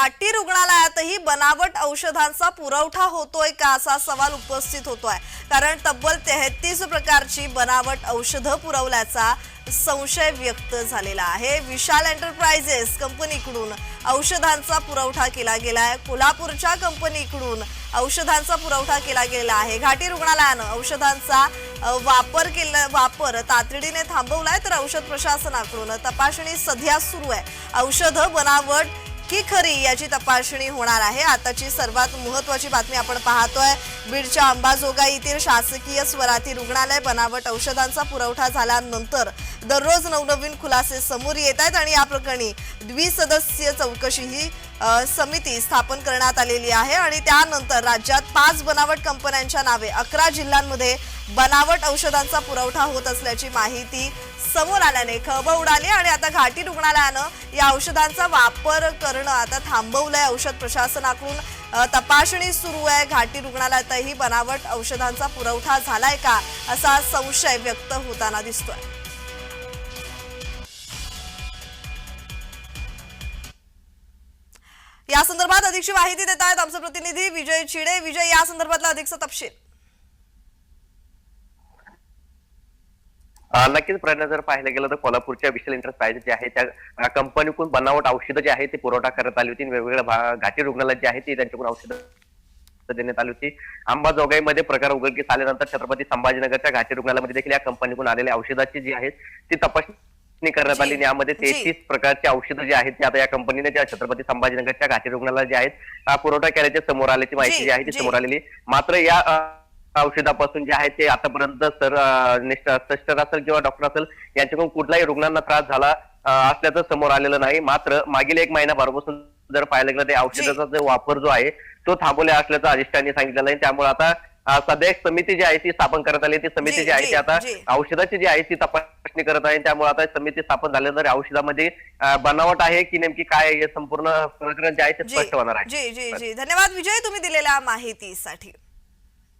घाटी रुग्णालयातही बनावट औषधांचा पुरवठा होतोय का असा सवाल उपस्थित होतोय. कारण तब्बल तेहतीस प्रकारची बनावट औषधं पुरवल्याचा संशय व्यक्त झालेला आहे. विशाल एंटरप्राइजेस कंपनीकडून औषधांचा पुरवठा केला गेला आहे कोल्हापूरच्या कंपनीकडून औषधांचा पुरवठा केला गेला आहे. घाटी रुग्णालयानं औषधांचा वापर केला वापर तातडीने थांबवलाय तर औषध प्रशासनाकडून तपासणी सध्या सुरू आहे. औषधं बनावट की खरी याची तपासणी होणार आहे. आताची सर्वात महत्वाची बातमी आपण पाहतोय. बीडच्या अंबाजोगाई येथील शासकीय स्वराती रुग्णालय बनावट औषधांचा पुरवठा झाल्यानंतर दररोज नवनवीन खुलासे समोर येत आहेत आणि या प्रकरणी द्विसदस्यीय चौकशी ही समिती स्थापन करण्यात आलेली आहे आणि त्यानंतर राज्यात पाच बनावट कंपन्यांच्या नावे अकरा जिल्ह्यांमध्ये बनावट औषधांचा पुरवठा होत असल्याची माहिती समोर आल्याने खळबळ उडाली आणि आता घाटी रुग्णालयानं या औषधांचा वापर करणं आता थांबवलंय औषध प्रशासनाकडून. तपासणी सुरू आहे घाटी रुग्णालयातही बनावट औषधांचा पुरवठा झालाय का असा संशय व्यक्त होताना दिसतोय. या संदर्भात अधिकची माहिती देत आहेत आमचे प्रतिनिधी विजय चिडे. विजय या संदर्भातला अधिकचा तपशील. नक्कीच प्रयत्न जर पाहिलं गेलं तर कोल्हापूरच्या विशाल एंटरप्राइजेस जे आहे त्या कंपनीकडून बनावट औषधं जे आहे ते पुरवठा करण्यात आली होती वेगवेगळ्या घाटी रुग्णालयात जे आहे ते त्यांच्याकडून औषधं देण्यात आली होती अंबाजोगाईमध्ये प्रकार उघडकीस आल्यानंतर छत्रपती संभाजीनगरच्या घाटी रुग्णालयामध्ये देखील या कंपनीकडून आलेल्या औषधाची जी आहेत ती तपासणी करण्यात आली आणि यामध्ये. तेहतीस प्रकारची औषधं जी आहेत ती आता या कंपनीने ज्या छत्रपती संभाजीनगरच्या घाटी रुग्णालयात जे आहेत पुरवठा केल्याचे समोर आल्याची माहिती जी, आहे ती. समोर आलेली मात्र या औषधापासून जे आहे ते आतापर्यंत सर सिस्टर असेल किंवा डॉक्टर असेल यांच्याकडून कुठलाही रुग्णांना त्रास झाला असल्याचं समोर आलेलं नाही. मात्र मागील एक महिन्याभरापासून जर पाहायला गेलं ते औषधाचा जो. वापर जो आहे तो थांबवला असल्याचं अधिष्ठानी सांगितलेलं आहे. त्यामुळे आता सध्या एक समिती जी आहे ती स्थापन करण्यात आली. ती समिती जी, आहे ती आता. औषधाची जी आहे ती तपासणी करत आहे. त्यामुळे आता समिती स्थापन झाल्यानंतर औषधामध्ये बनावट आहे की नेमकी काय हे संपूर्ण प्रकरण जे आहे ते स्पष्ट होणार आहे. जी जी जी. धन्यवाद विजय तुम्ही दिलेल्या माहितीसाठी.